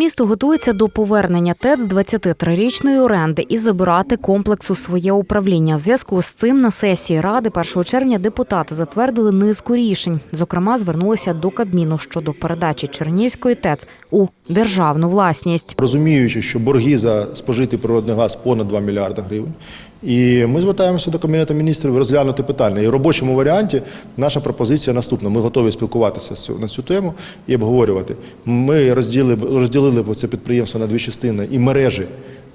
Місто готується до повернення ТЕЦ з 23-річної оренди і забирати комплекс у своє управління. В зв'язку з цим на сесії ради 1 червня депутати затвердили низку рішень. Зокрема, звернулися до Кабміну щодо передачі Чернігівської ТЕЦ у державну власність. розуміючи, що борги за спожитий природний газ понад 2 мільярди гривень. І ми звертаємося до Кабінету міністрів розглянути питання. І в робочому варіанті наша пропозиція наступна. Ми готові спілкуватися на цю тему і обговорювати. Ми розділили, розділили це підприємство на дві частини і мережі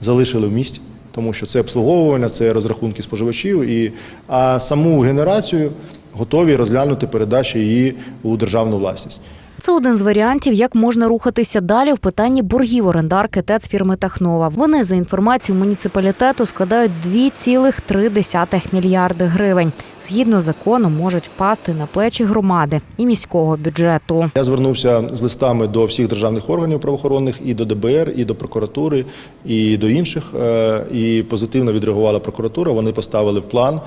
залишили в місті, тому що це обслуговування, це розрахунки споживачів. І, а саму генерацію готові розглянути передачі її у державну власність. Це один з варіантів, як можна рухатися далі в питанні боргів орендарки ТЕЦ фірми Технова. Вони за інформацією муніципалітету складають 2,3 мільярди гривень. Згідно закону, можуть впасти на плечі громади і міського бюджету. Я звернувся з листами до всіх державних органів правоохоронних, і до ДБР, і до прокуратури, і до інших. Е, І позитивно відреагувала прокуратура. Вони поставили в план,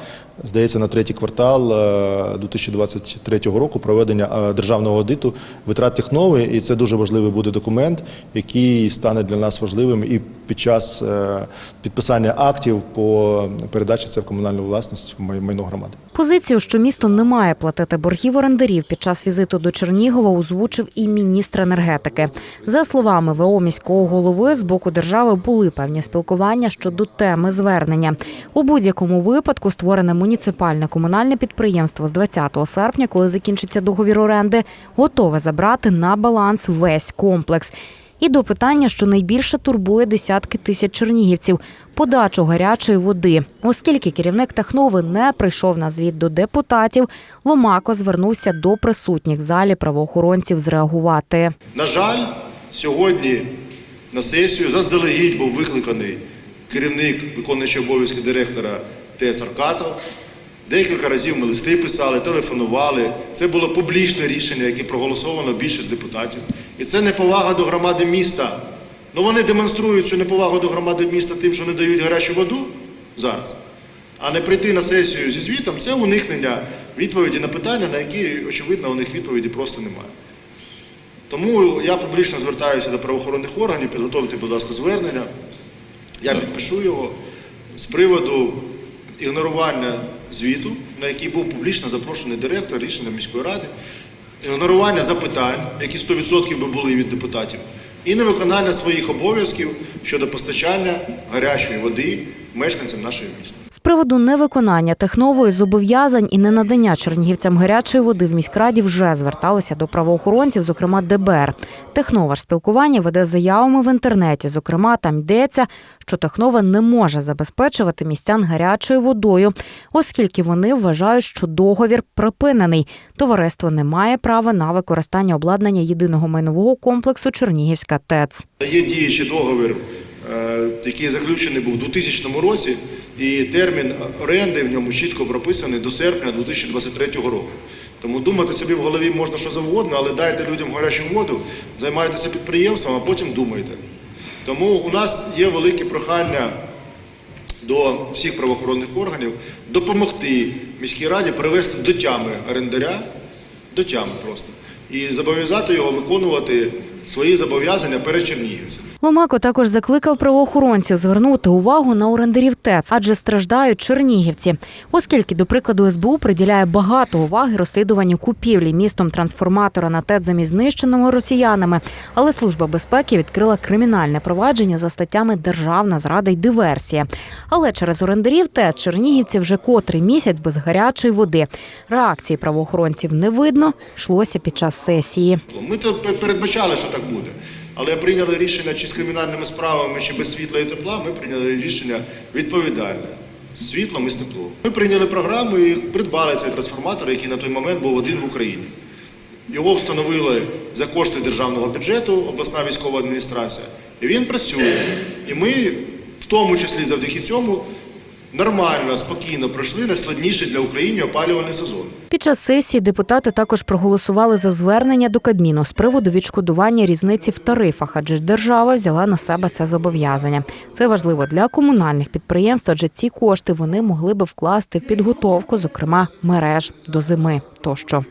здається, на третій квартал е, 2023 року проведення е, державного аудиту витрат технови. І це дуже важливий буде документ, який стане для нас важливим і під час е, підписання актів по передачі це в комунальну власність майно громади. Позицію, що місто не має платити боргів орендарів під час візиту до Чернігова, озвучив і міністр енергетики. За словами ВО міського голови, з боку держави були певні спілкування щодо теми звернення. У будь-якому випадку створене муніципальне комунальне підприємство з 20 серпня, коли закінчиться договір оренди, готове забрати на баланс весь комплекс. І до питання, що найбільше турбує десятки тисяч чернігівців подачу гарячої води. Оскільки керівник Технови не прийшов на звіт до депутатів, Ломако звернувся до присутніх в залі правоохоронців зреагувати. На жаль, сьогодні на сесію заздалегідь був викликаний керівник виконуючий обов'язки директора ТЕЦ Аркатов. Декілька разів ми листи писали, телефонували. Це було публічне рішення, яке проголосовано більшість депутатів. І це неповага до громади міста. Ну вони демонструють цю неповагу до громади міста тим, що не дають гарячу воду зараз. А не прийти на сесію зі звітом це уникнення відповіді на питання, на які, очевидно, у них відповіді просто немає. Тому я публічно звертаюся до правоохоронних органів, підготовте, будь ласка, звернення. Я підпишу його з приводу ігнорування звіту, на який був публічно запрошений директор рішення міської ради, ігнорування запитань, які 100% би були від депутатів, і невиконання своїх обов'язків щодо постачання гарячої води мешканцям нашого міста. Приводу невиконання технової зобов'язань і ненадання чернігівцям гарячої води в міськраді вже зверталися до правоохоронців, зокрема ДБР. Технова ж спілкування веде заявами в інтернеті. Зокрема, там йдеться, що Технова не може забезпечувати містян гарячою водою, оскільки вони вважають, що договір припинений. Товариство не має права на використання обладнання єдиного майнового комплексу Чернігівська ТЕЦ. Є діючий договір, який заключений був у 2000 році, і термін оренди в ньому чітко прописаний до серпня 2023 року. Тому думати собі в голові можна що завгодно, але дайте людям гарячу воду, займайтеся підприємством, а потім думайте. Тому у нас є велике прохання до всіх правоохоронних органів допомогти міській раді привести до тями орендаря, до тями просто, і зобов'язати його виконувати свої зобов'язання перед чернігівцями. Ломако також закликав правоохоронців звернути увагу на орендарів ТЕЦ, адже страждають чернігівці. Оскільки, до прикладу, СБУ приділяє багато уваги розслідуванню купівлі містом трансформатора на ТЕЦ замість знищеного росіянами. Але служба безпеки відкрила кримінальне провадження за статтями Державна зрада й диверсія. Але через орендарів ТЕЦ чернігівці вже котрий місяць без гарячої води. Реакції правоохоронців не видно. йшлося під час сесії. Ми то передбачали, що так буде. Але прийняли рішення чи з кримінальними справами, чи без світла і тепла, ми прийняли рішення відповідальне світлом і з теплом. Ми прийняли програму і придбали цей трансформатор, який на той момент був один в Україні. Його встановили за кошти державного бюджету, обласна військова адміністрація. І він працює. І ми, в тому числі завдяки цьому, нормально, спокійно пройшли найскладніший для України опалювальний сезон. Під час сесії депутати також проголосували за звернення до Кабміну з приводу відшкодування різниці в тарифах, адже ж держава взяла на себе це зобов'язання. Це важливо для комунальних підприємств, адже ці кошти вони могли би вкласти в підготовку, зокрема мереж до зими тощо.